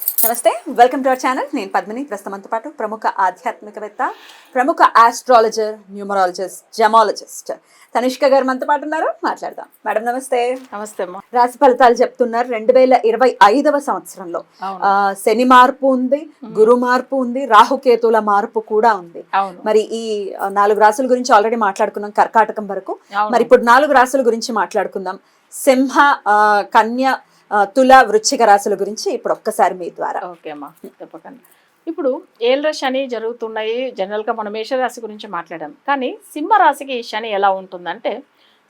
నమస్తే welcome to our channel నేను పద్మిని. ప్రస్తుతంతో పాటు ప్రముఖ ఆధ్యాత్మికవేత్త ప్రముఖ ఆస్ట్రాలజర్ న్యూమరాలజిస్ట్ జమాలజిస్ట్ తనిష్క గారు మనతో పాటు ఉన్నారు. మాట్లాడదాం. మేడం నమస్తే. నమస్తే రాశి ఫలితాలు చెప్తున్నారు. రెండు వేల ఇరవై ఐదవ సంవత్సరంలో. శని మార్పు ఉంది గురు మార్పు ఉంది రాహుకేతుల మార్పు కూడా ఉంది. మరి ఈ నాలుగు రాసుల గురించి ఆల్రెడీ మాట్లాడుకున్నాం కర్కాటకం వరకు. మరి ఇప్పుడు నాలుగు రాసుల గురించి మాట్లాడుకుందాం. సింహ కన్య తుల వృశ్చిక రాశుల గురించి ఇప్పుడు ఒక్కసారి మీ ద్వారా. ఓకే అమ్మా తప్పకుండా. ఇప్పుడు ఏళ్ళ శని జరుగుతున్నాయి జనరల్గా మనం మేషరాశి గురించి మాట్లాడాం. కానీ సింహరాశికి ఈ శని ఎలా ఉంటుందంటే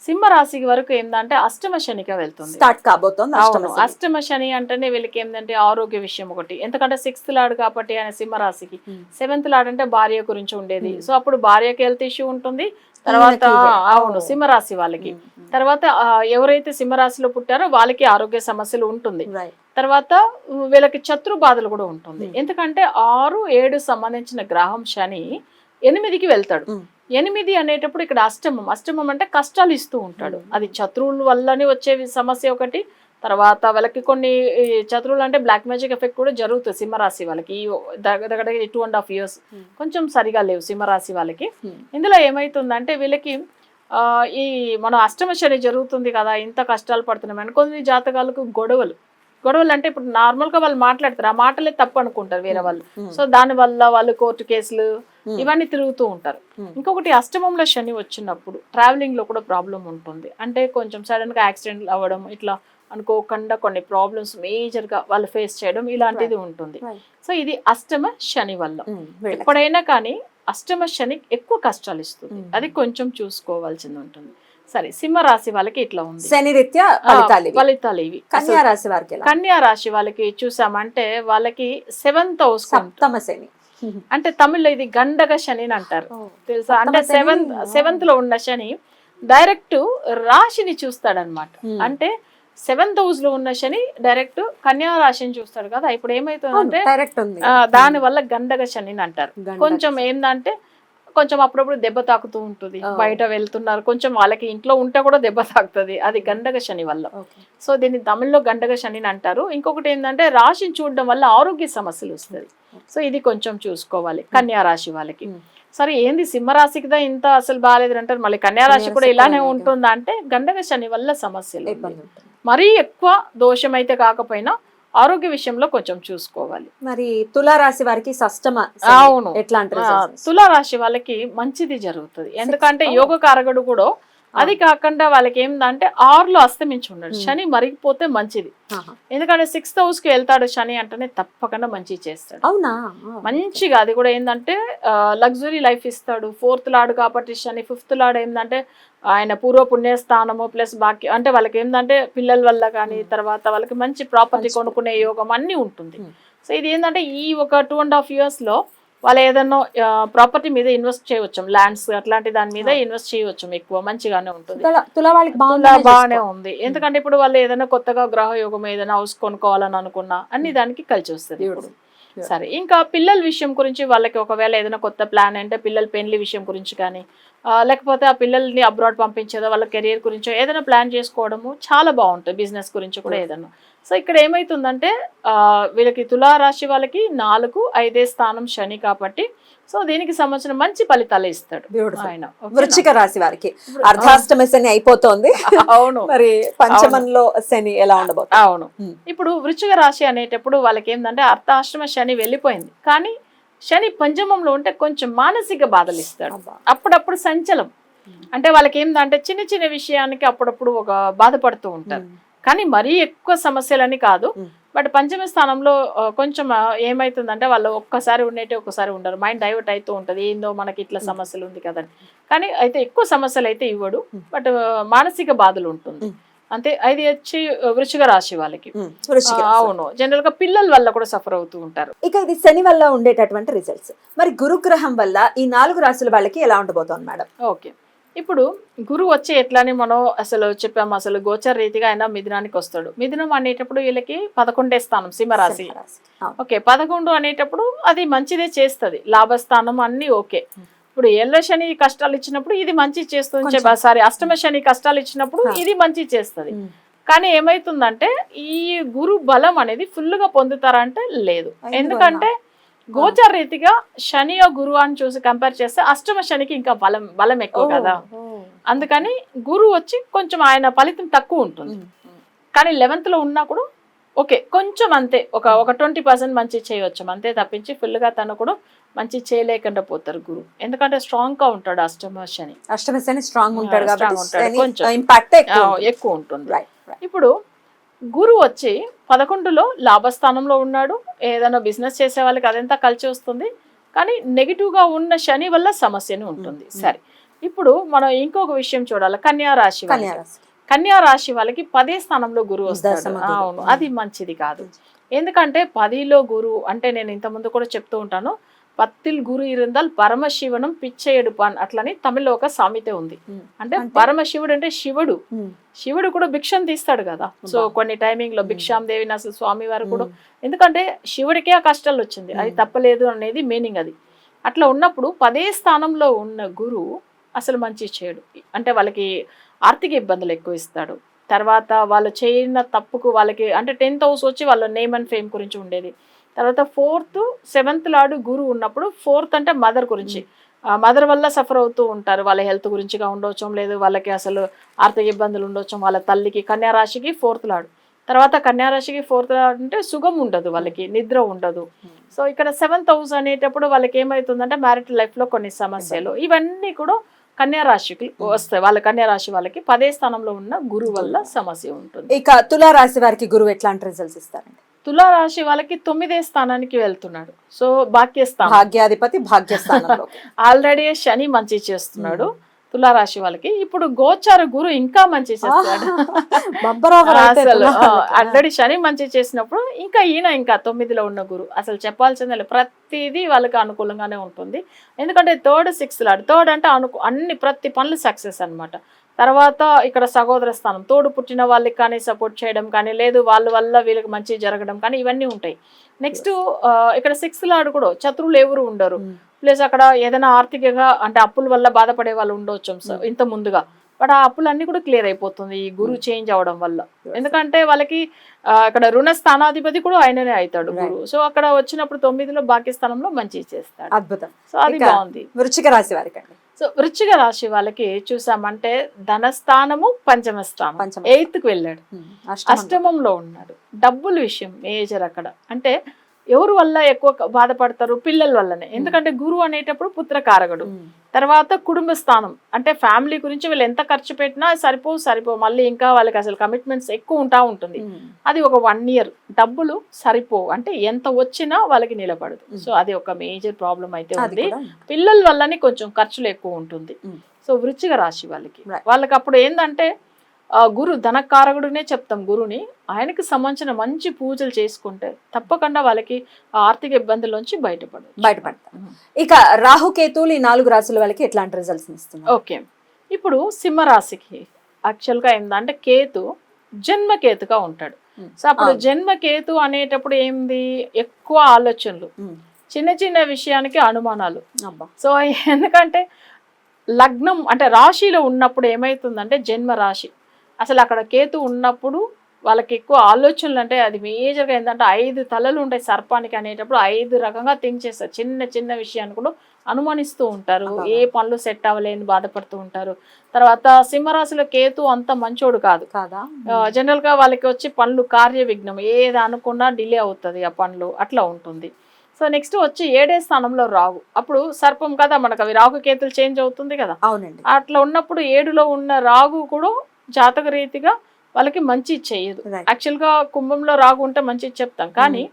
సింహరాశికి వరకు ఏంటంటే అష్టమ శనిగా వెళ్తుంది స్టార్ట్ కాబోతోంది అవును శని. అష్టమ శని అంటేనే వీళ్ళకి ఏంటంటే ఆరోగ్య విషయం ఒకటి ఎందుకంటే సిక్స్త్ లాడ్ కాబట్టి ఆయన సింహరాశికి Hmm. సెవెంత్ లాడ్ అంటే భార్య గురించి ఉండేది Hmm. సో అప్పుడు భార్యకి హెల్త్ ఇష్యూ ఉంటుంది తర్వాత ఈయనకి, అవును oh. సింహరాశి వాళ్ళకి ఉమ్. తర్వాత ఎవరైతే సింహరాశిలో పుట్టారో వాళ్ళకి ఆరోగ్య సమస్యలు ఉంటుంది. తర్వాత వీళ్ళకి శత్రు బాధలు కూడా ఉంటుంది Hmm. ఎందుకంటే ఆరు ఏడు సంబంధించిన గ్రహం శని ఎనిమిదికి వెళ్తాడు. ఎనిమిది అనేటప్పుడు ఇక్కడ అష్టమం అష్టమం అంటే కష్టాలు ఇస్తూ ఉంటాడు. అది శత్రువుల వల్లనే వచ్చే సమస్య ఒకటి తర్వాత వాళ్ళకి కొన్ని ఈ, శత్రువులు అంటే బ్లాక్ మ్యాజిక్ ఎఫెక్ట్ కూడా జరుగుతుంది సింహరాశి వాళ్ళకి దగ్గర దగ్గర టూ అండ్ హాఫ్ ఇయర్స్. కొంచెం సరిగా లేవు సింహరాశి వాళ్ళకి. ఇందులో ఏమైతుందంటే వీళ్ళకి ఈ మన అష్టమ శని జరుగుతుంది కదా ఇంత కష్టాలు పడుతున్నాం కొన్ని జాతకాలకు గొడవలు గొడవలు అంటే ఇప్పుడు నార్మల్గా వాళ్ళు మాట్లాడతారు. ఆ మాటలే తప్పు అనుకుంటారు వేరే వాళ్ళు. సో దాని వల్ల వాళ్ళు కోర్టు కేసులు ఇవన్నీ తిరుగుతూ ఉంటారు. ఇంకొకటి అష్టమంలో శని వచ్చినప్పుడు ట్రావెలింగ్లో కూడా ప్రాబ్లం ఉంటుంది. అంటే కొంచెం సడన్గా యాక్సిడెంట్ అవ్వడం ఇట్లా అనుకోకుండా కొన్ని ప్రాబ్లమ్స్ మేజర్గా వాళ్ళు ఫేస్ చేయడం ఇలాంటిది ఉంటుంది. సో ఇది అష్టమ శని వల్ల. ఎప్పుడైనా కానీ అష్టమ శని ఎక్కువ కష్టాలు ఇస్తుంది. అది కొంచెం చూసుకోవాల్సింది ఉంటుంది. సరే సింహ రాశి వాళ్ళకి ఇట్లా ఉంది. శని రీత్యా ఆ, ఫలితాలు ఇవి. ఫలితాలు ఇవి. కన్యా రాశి వారికి? కన్యా రాశి వాళ్ళకి చూసామంటే వాళ్ళకి సెవెంత్ హౌస్ సప్తమ శని. అంటే తమిళ్ళో ఇది గండగ శని అని అంటారు. తెలుసా? అంటే సెవెంత్. సెవెంత్లో ఉన్న శని డైరెక్ట్ రాశిని చూస్తాడనమాట. అంటే సెవెంత్ హౌస్లో ఉన్న శని డైరెక్ట్ కన్యా రాశిని చూస్తాడు కదా. ఇప్పుడు ఏమైతుందంటే దాని వల్ల గండగ శని అంటారు. కొంచెం ఏందంటే కొంచెం అప్పుడప్పుడు దెబ్బ తాకుతూ ఉంటుంది. బయట వెళ్తున్నారు. కొంచెం వాళ్ళకి ఇంట్లో ఉంటే కూడా దెబ్బ తాకుతుంది. అది గండగ శని వల్ల. సో దీన్ని తమిళ్ళో గండగ శని అంటారు. ఇంకొకటి ఏంటంటే రాశిని చూడడం వల్ల ఆరోగ్య సమస్యలు వస్తుంది. సో ఇది కొంచెం చూసుకోవాలి. కన్యా రాశి వాళ్ళకి. సరే ఏంది సింహరాశికిదా ఇంత అసలు బాగాలేదు అంటారు మళ్ళీ కన్యా రాశి కూడా ఇలానే ఉంటుందా అంటే గండగ శని వల్ల సమస్యలు. మరీ ఎక్కువ దోషం అయితే కాకపోయినా ఆరోగ్య విషయంలో కొంచెం చూసుకోవాలి మరి తులా రాశి వారికి అవును. ఎట్లాంటి ఆ, results? తులా రాశి వాళ్ళకి మంచిది జరుగుతుంది ఎందుకంటే. యోగ కారకుడు కూడా అది కాకుండా వాళ్ళకి ఏంటంటే ఆరులో అస్తమించి ఉన్నాడు Hmm. శని మరిగిపోతే మంచిది. ఎందుకంటే సిక్స్త్ హౌస్కి వెళ్తాడు శని అంటేనే తప్పకుండా మంచి చేస్తాడు. అవునా? మంచిగా అది కూడా ఏంటంటే లగ్జరీ లైఫ్ ఇస్తాడు. ఫోర్త్ లాడ్ కాబట్టి శని ఫిఫ్త్ లాడ్ ఏంటంటే ఆయన పూర్వ పుణ్యస్థానము ప్లస్ బాకీ అంటే వాళ్ళకి ఏంటంటే పిల్లల వల్ల కానీ. తర్వాత వాళ్ళకి మంచి ప్రాపర్టీ కొనుక్కునే యోగం అన్నీ ఉంటుంది. సో ఇది ఏంటంటే ఈ ఒక టూ అండ్ హాఫ్ ఇయర్స్లో వాళ్ళు ఏదన్నా ప్రాపర్టీ మీద ఇన్వెస్ట్ చేయవచ్చు. ల్యాండ్స్ అట్లాంటి దాని మీద. ఇన్వెస్ట్ చేయవచ్చు ఎక్కువ మంచిగానే ఉంటుంది. బాగానే ఉంది. ఎందుకంటే ఇప్పుడు వాళ్ళు ఏదైనా కొత్తగా గ్రహ యోగం ఏదైనా హౌస్ కొనుక్కోవాలని అనుకున్నా అన్ని దానికి కలిసి వస్తుంది. సరే ఇంకా పిల్లల విషయం గురించి వాళ్ళకి ఒకవేళ ఏదైనా కొత్త ప్లాన్ అంటే పిల్లల పెళ్ళి విషయం గురించి కానీ లేకపోతే ఆ పిల్లల్ని అబ్రాడ్ పంపించేదో వాళ్ళ కెరియర్ గురించో ఏదైనా ప్లాన్ చేసుకోవడము చాలా బాగుంటుంది బిజినెస్ గురించి కూడా. ఏదైనా సో ఇక్కడ ఏమైతుందంటే ఆ, వీళ్ళకి తులా రాశి వాళ్ళకి నాలుగు ఐదే స్థానం శని కాబట్టి సో దీనికి సంబంధించిన మంచి ఫలితాలు ఇస్తాడు. ఆయన? వృచ్చిక రాశి వారికి అర్ధాష్టమ శని అయిపోతోంది అవును మరి పంచమంలో శని ఎలా ఉండబోతుంది అవును. ఇప్పుడు వృశ్చిక రాశి అనేటప్పుడు వాళ్ళకి ఏంటంటే అర్థాశ్రమ శని వెళ్ళిపోయింది కానీ శని పంచమంలో ఉంటే కొంచెం మానసిక బాధలు ఇస్తాడు. అప్పుడప్పుడు సంచలం. అంటే వాళ్ళకి ఏంటంటే చిన్న చిన్న విషయానికి అప్పుడప్పుడు ఒక బాధపడుతూ ఉంటారు. కానీ మరీ ఎక్కువ సమస్యలని కాదు. బట్ పంచమ స్థానంలో కొంచెం ఆ, ఏమైతుందంటే వాళ్ళు ఒక్కసారి ఉండేటి ఒక్కసారి ఉండరు. మైండ్ డైవర్ట్ అవుతూ ఉంటుంది. ఏందో మనకి ఇట్లా. సమస్యలు ఉంది కదని కానీ అయితే ఎక్కువ సమస్యలు అయితే ఇవ్వడు. బట్ మానసిక బాధలు ఉంటుంది. అంతే అది వచ్చి వృశ్చిక రాశి వాళ్ళకి. అవును. జనరల్గా పిల్లల వల్ల కూడా సఫర్ అవుతూ ఉంటారు. ఇక ఇది శని వల్ల ఉండేటటువంటి రిజల్ట్స్ మరి గురుగ్రహం వల్ల ఈ నాలుగు రాశుల వాళ్ళకి ఎలా ఉండబోతోంది మేడం? ఓకే. ఇప్పుడు గురువు వచ్చి ఎట్లాని మనం అసలు చెప్పాము అసలు గోచర రీతిగా ఆయన మిథునానికి వస్తాడు మిథునం అనేటప్పుడు వీళ్ళకి పదకొండే స్థానం సింహరాశి. ఓకే పదకొండు అనేటప్పుడు అది మంచిదే చేస్తుంది లాభస్థానం అన్ని ఓకే ఇప్పుడు ఎల్ల శని కష్టాలు ఇచ్చినప్పుడు ఇది మంచి చేస్తుంది. సారీ అష్టమ శని కష్టాలు ఇచ్చినప్పుడు. ఇది మంచి చేస్తుంది. కానీ ఏమైతుందంటే ఈ గురు బలం అనేది ఫుల్గా పొందుతారా అంటే లేదు? ఎందుకంటే గోచర రీతిగా శని గురు అని చూసి కంపేర్ చేస్తే అష్టమ శనికి ఇంకా బలం బలం ఎక్కువ కదా. అందుకని గురువు వచ్చి కొంచెం ఆయన ఫలితం తక్కువ ఉంటుంది. కానీ లెవెన్త్లో ఉన్నా కూడా ఓకే కొంచెం అంతే. ఒక ఒక ట్వంటీ పర్సెంట్ మంచి చేయవచ్చు అంతే తప్పించి full గా తను కూడా మంచి చేయలేకుండా పోతారు గురు ఎందుకంటే స్ట్రాంగ్గా ఉంటాడు అష్టమ శని. అష్టమ శని స్ట్రాంగ్ ఉంటాడు కొంచెం. ఇంపాక్ట్ ఎక్కువ ఉంటుంది. ఇప్పుడు గురు వచ్చి పదకొండులో లాభస్థానంలో ఉన్నాడు. ఏదైనా బిజినెస్ చేసే వాళ్ళకి అదంతా కలిసి వస్తుంది. కానీ negative గా ఉన్న శని వల్ల సమస్యని ఉంటుంది. సరే. ఇప్పుడు మనం ఇంకొక విషయం చూడాలి. కన్యా రాశి వాళ్ళకి. కన్యా రాశి. వాళ్ళకి పదే స్థానంలో గురువు వస్తాడు. అవును. అది మంచిది కాదు. ఎందుకంటే పదిలో గురువు అంటే నేను ఇంతకుముందు కూడా చెప్తూ ఉంటాను. పత్తిల్ గురు ఇరుందల్ పరమశివనం పిచ్చ ఎడుపాన్ అట్లని తమిళ్ళో ఒక సామెత ఉంది. అంటే? పరమశివుడు అంటే శివుడు. శివుడు కూడా భిక్షం తీస్తాడు కదా సో. కొన్ని టైమింగ్లో. భిక్షాం దేవి స్వామి వారు కూడా. ఎందుకంటే శివుడికే ఆ కష్టాలు వచ్చింది అది. తప్పలేదు అనేది మీనింగ్ అది అట్లా ఉన్నప్పుడు పదే స్థానంలో ఉన్న గురువు అసలు మంచి చేయడు అంటే వాళ్ళకి ఆర్థిక ఇబ్బందులు ఎక్కువ ఇస్తాడు తర్వాత వాళ్ళు చేయన తప్పుకు వాళ్ళకి అంటే టెన్త్ హౌస్ వచ్చి వాళ్ళ నేమ్ అండ్ ఫేమ్ గురించి ఉండేది తర్వాత ఫోర్త్ సెవెంత్ లాడు గురువు ఉన్నప్పుడు ఫోర్త్ అంటే మదర్ గురించి. మదర్ వల్ల సఫర్ అవుతూ ఉంటారు. వాళ్ళ హెల్త్ గురించిగా ఉండొచ్చు లేదు వాళ్ళకి అసలు ఆర్థిక ఇబ్బందులు ఉండొచ్చు వాళ్ళ తల్లికి కన్యా రాశికి ఫోర్త్ లాడు. తర్వాత కన్యా రాశికి ఫోర్త్ లాడు అంటే సుఖం ఉండదు వాళ్ళకి నిద్ర ఉండదు. సో ఇక్కడ సెవెంత్ హౌస్ అనేటప్పుడు వాళ్ళకి ఏమవుతుందంటే మ్యారిటల్ లైఫ్లో కొన్ని సమస్యలు. ఇవన్నీ కూడా కన్యా రాశికి వస్తాయి. వాళ్ళ కన్యా రాశి వాళ్ళకి పదే స్థానంలో ఉన్న గురువు వల్ల సమస్య ఉంటుంది. ఇక తులా రాశి వారికి గురువు ఎట్లాంటి రిజల్ట్స్ ఇస్తారండి? తులా రాశి వాళ్ళకి తొమ్మిదే స్థానానికి వెళ్తున్నాడు. సో భాగ్యస్థానం. భాగ్యాధిపతి భాగ్యస్థానంలో ఆల్రెడీ శని మంచి చేస్తున్నాడు తులా రాశి వాళ్ళకి. ఇప్పుడు గోచార గురు ఇంకా మంచి చేస్తాడు. అసలు. ఆల్రెడీ శని మంచి చేసినప్పుడు ఇంకా ఈయన ఇంకా తొమ్మిదిలో ఉన్న గురు. అసలు చెప్పాల్సిందే. ప్రతిదీ వాళ్ళకి అనుకూలంగానే ఉంటుంది. ఎందుకంటే థర్డ్ సిక్స్త్ లాడు. థర్డ్ అంటే అనుకు అన్ని ప్రతి పనులు సక్సెస్ అన్నమాట. తర్వాత ఇక్కడ సహోదర స్థానం. తోడు పుట్టిన వాళ్ళకి కానీ సపోర్ట్ చేయడం కానీ లేదు వాళ్ళ వల్ల వీళ్ళకి మంచి జరగడం కానీ ఇవన్నీ ఉంటాయి. నెక్స్ట్ ఇక్కడ సిక్స్త్ లాడు కూడా శత్రువులు ఎవరు ఉండరు. ప్లస్ అక్కడ ఏదైనా ఆర్థికంగా అంటే అప్పుల వల్ల బాధపడే వాళ్ళు ఉండొచ్చు స- ఇంత ముందుగా. బట్ ఆ అప్పులన్నీ కూడా క్లియర్ అయిపోతుంది ఈ గురువు చేంజ్ అవడం వల్ల. ఎందుకంటే వాళ్ళకి అక్కడ రుణ స్థానాధిపతి కూడా ఆయననే అవుతాడు. గురువు సో అక్కడ వచ్చినప్పుడు తొమ్మిదిలో బాకీ స్థానంలో మంచి చేస్తాడు. అద్భుతం. సో అది బాగుంది. వృచ్చిక రాశి వారికి సో వృచ్చిక రాశి వాళ్ళకి చూసామంటే ధనస్థానము పంచమ స్థానం ఎయిత్కి వెళ్ళాడు. అష్టమంలో ఉన్నాడు. డబ్బుల విషయం మేజర్ అక్కడ. అంటే ఎవరు వల్ల ఎక్కువ బాధపడతారు? పిల్లల వల్లనే. ఎందుకంటే గురువు అనేటప్పుడు పుత్రకారకుడు. తర్వాత కుటుంబ స్థానం. అంటే ఫ్యామిలీ గురించి వీళ్ళు ఎంత ఖర్చు పెట్టినా సరిపో సరిపో మళ్ళీ ఇంకా వాళ్ళకి అసలు కమిట్మెంట్స్ ఎక్కువ ఉంటా ఉంటుంది. అది ఒక వన్ ఇయర్ డబ్బులు సరిపో అంటే ఎంత వచ్చినా వాళ్ళకి నిలబడదు. సో అది ఒక మేజర్ ప్రాబ్లం అయితే ఉంది. పిల్లల వల్లనే కొంచెం ఖర్చులు ఎక్కువ ఉంటుంది. సో వృచ్చిక రాశి వాళ్ళకి. వాళ్ళకి అప్పుడు ఏంటంటే గురు ధనకారకుడునే చెప్తాం గురుని. ఆయనకి సంబంధించిన మంచి పూజలు చేసుకుంటే తప్పకుండా వాళ్ళకి ఆర్థిక ఇబ్బందుల్లోంచి బయటపడదు బయటపడతారు. ఇక రాహుకేతువులు ఈ నాలుగు రాశుల వాళ్ళకి ఎట్లాంటి రిజల్ట్స్ ఇస్తున్నారు? ఓకే. ఇప్పుడు సింహరాశికి యాక్చువల్గా ఏంటంటే కేతు జన్మకేతుగా ఉంటాడు. సో అప్పుడు. జన్మకేతు అనేటప్పుడు ఏంది? ఎక్కువ ఆలోచనలు. చిన్న చిన్న విషయానికి అనుమానాలు. అబ్బా. సో ఎందుకంటే లగ్నం అంటే రాశిలో ఉన్నప్పుడు ఏమవుతుందంటే జన్మ రాశి అసలు అక్కడ కేతు ఉన్నప్పుడు వాళ్ళకి ఎక్కువ ఆలోచనలు అంటే అది మేజర్గా ఏంటంటే ఐదు తలలు ఉంటాయి సర్పానికి అనేటప్పుడు ఐదు రకంగా థింక్ చేస్తారు. చిన్న చిన్న విషయాన్ని కూడా అనుమానిస్తూ ఉంటారు. ఏ పనులు సెట్ అవ్వలేని బాధపడుతూ ఉంటారు. తర్వాత సింహరాశిలో కేతు అంత మంచోడు కాదు. కాదా? ఆ, జనరల్గా వాళ్ళకి వచ్చి పనులు కార్య విఘ్నం ఏది అనుకున్నా డిలే అవుతుంది ఆ పనులు. అట్లా ఉంటుంది. సో నెక్స్ట్ వచ్చి ఏడే స్థానంలో రాగు అప్పుడు సర్పం కదా మనకు. అవి రాగు కేతులు చేంజ్ అవుతుంది కదా. అవునండి. అట్లా ఉన్నప్పుడు ఏడులో ఉన్న రాగు కూడా జాతక రీతిగా వాళ్ళకి మంచి చేయదు Right. యాక్చువల్గా కుంభంలో రాగు ఉంటే మంచి చెప్తాం కానీ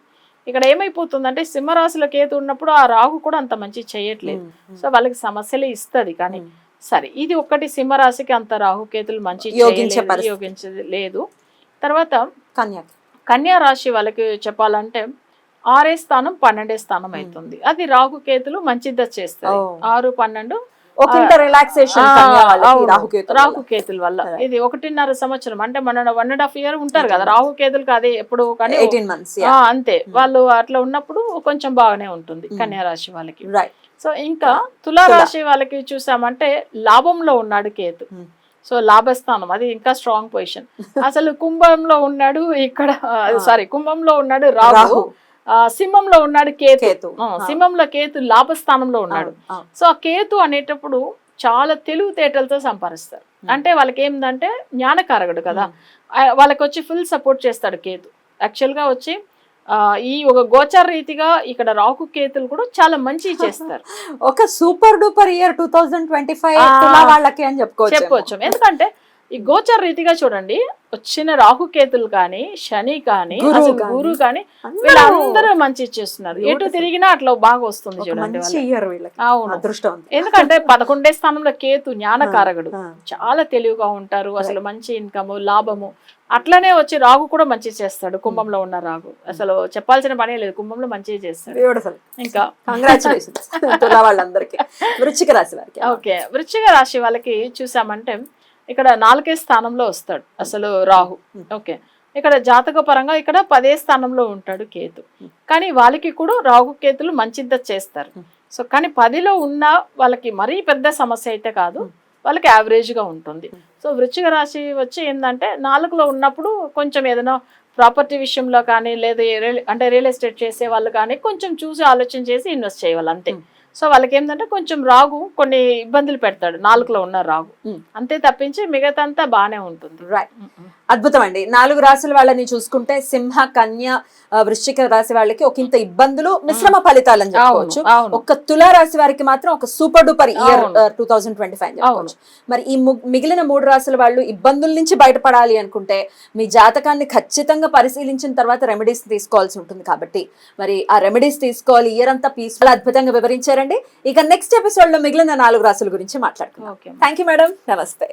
ఇక్కడ ఏమైపోతుందంటే సింహరాశిలో కేతు ఉన్నప్పుడు ఆ రాగు కూడా అంత మంచి చేయట్లేదు ఉమ్. ఉమ్. సో వాళ్ళకి సమస్యలే ఇస్తది కానీ. సరే ఇది ఒక్కటి సింహరాశికి అంత రాహుకేతులు మంచి లేదు తర్వాత కన్యాకి కన్యా రాశి వాళ్ళకి చెప్పాలంటే ఆరే స్థానం పన్నెండే స్థానం అవుతుంది అది రాహుకేతులు మంచిద చేస్తారు ఓ. ఆరు పన్నెండు ఒక ఇంత రిలాక్సేషన్ రాహుకేతుల వల్ల. ఇది ఒకటిన్నర సంవత్సరం. అంటే మన వన్ అండ్ హాఫ్ ఇయర్ ఉంటారు కదా. రాహుకేతులకు అదే ఎప్పుడు కానీ ఎయిటీన్ మంత్స్ అంతే. వాళ్ళు అట్లా ఉన్నప్పుడు కొంచెం బాగానే ఉంటుంది కన్యా రాశి వాళ్ళకి. రైట్ సో ఇంకా తులా రాశి వాళ్ళకి చూసామంటే లాభంలో ఉన్నాడు కేతు. Hmm. సో లాభస్థానం. అది ఇంకా స్ట్రాంగ్ పొజిషన్ అసలు కుంభంలో ఉన్నాడు ఇక్కడ సారీ కుంభంలో ఉన్నాడు రాహు. సింహంలో ఉన్నాడు కేతు. సింహంలో కేతు లాభస్థానంలో ఉన్నాడు. సో ఆ కేతు అనేటప్పుడు చాలా తెలివితేటలతో సంపాదిస్తారు. అంటే వాళ్ళకి ఏంటంటే జ్ఞానకారకుడు కదా. వాళ్ళకి వచ్చి ఫుల్ సపోర్ట్ చేస్తాడు కేతు. యాక్చువల్గా వచ్చి ఆ, ఈ ఒక గోచార రీతిగా ఇక్కడ రాహు కేతులు కూడా చాలా మంచి చేస్తారు. ఒక super duper year two thousand twenty five వాళ్ళకి అని చెప్పుకోవచ్చు. చెప్పవచ్చు ఎందుకంటే ఈ గోచార రీతిగా చూడండి వచ్చిన రాహుకేతులు కానీ శని కానీ గురువు అసలు కానీ. గురు కానీ వీళ్ళందరూ మంచి చేస్తున్నారు ఎటు. తిరిగినా అట్లా బాగా వస్తుంది చూడండి అవును. అదృష్టం ఎందుకంటే పదకొండే స్థానంలో కేతు జ్ఞానకారకుడు. చాలా తెలివిగా ఉంటారు అసలు మంచి ఇన్కమ్ లాభము. అట్లనే వచ్చి రాగు కూడా మంచి చేస్తాడు కుంభంలో ఉన్న రాగు అసలు చెప్పాల్సిన పనే లేదు కుంభంలో మంచి చేస్తాడు. ఇంకా. కంగ్రాచులేషన్స్ వృశ్చిక రాశి వారికి. ఓకే. వృశ్చిక రాశి వాళ్ళకి చూసామంటే ఇక్కడ నాలుగే స్థానంలో వస్తాడు అసలు రాహు. ఓకే. ఇక్కడ జాతక పరంగా ఇక్కడ పదే స్థానంలో ఉంటాడు కేతు. కానీ వాళ్ళకి కూడా రాహు కేతులు మంచిద చేస్తారు. సో కానీ పదిలో ఉన్న వాళ్ళకి మరీ పెద్ద సమస్య అయితే కాదు. వాళ్ళకి average గా ఉంటుంది సో వృశ్చిక రాశి వచ్చి ఏంటంటే నాలుగులో ఉన్నప్పుడు కొంచెం ఏదైనా ప్రాపర్టీ విషయంలో కానీ లేదా అంటే రియల్ ఎస్టేట్ చేసే వాళ్ళు కానీ కొంచెం చూసి ఆలోచన చేసి ఇన్వెస్ట్ చేయాలి అంతే. సో వాళ్ళకి ఏంటంటే కొంచెం రాగు కొన్ని ఇబ్బందులు పెడతాడు. నాలుగులో ఉన్న రాగు. అంతే తప్పించి మిగతా అంతా బాగానే ఉంటుంది. రైట్ అద్భుతం అండి నాలుగు రాశుల వాళ్ళని చూసుకుంటే సింహ కన్య వృశ్చిక రాశి వాళ్ళకి ఒక ఇంత ఇబ్బందులు మిశ్రమ ఫలితాలని చెప్పుకోవచ్చు. అవును, అవును. ఒక్క తులా రాశి వారికి మాత్రం ఒక super duper year. Two thousand twenty five చెప్పుకోవచ్చు. మరి ఈ మిగిలిన మూడు రాశుల వాళ్ళు ఇబ్బందుల నుంచి బయటపడాలి అనుకుంటే మీ జాతకాన్ని ఖచ్చితంగా పరిశీలించిన తర్వాత రెమెడీస్ తీసుకోవాల్సి ఉంటుంది కాబట్టి. మరి ఆ రెమెడీస్ తీసుకోవాలి ఇయర్ అంతా పీస్ఫుల్ అద్భుతంగా వివరించారండి. ఇక నెక్స్ట్ ఎపిసోడ్లో మిగిలిన నాలుగు రాశుల గురించి మాట్లాడుకుందాం. థ్యాంక్ యూ మేడం నమస్తే.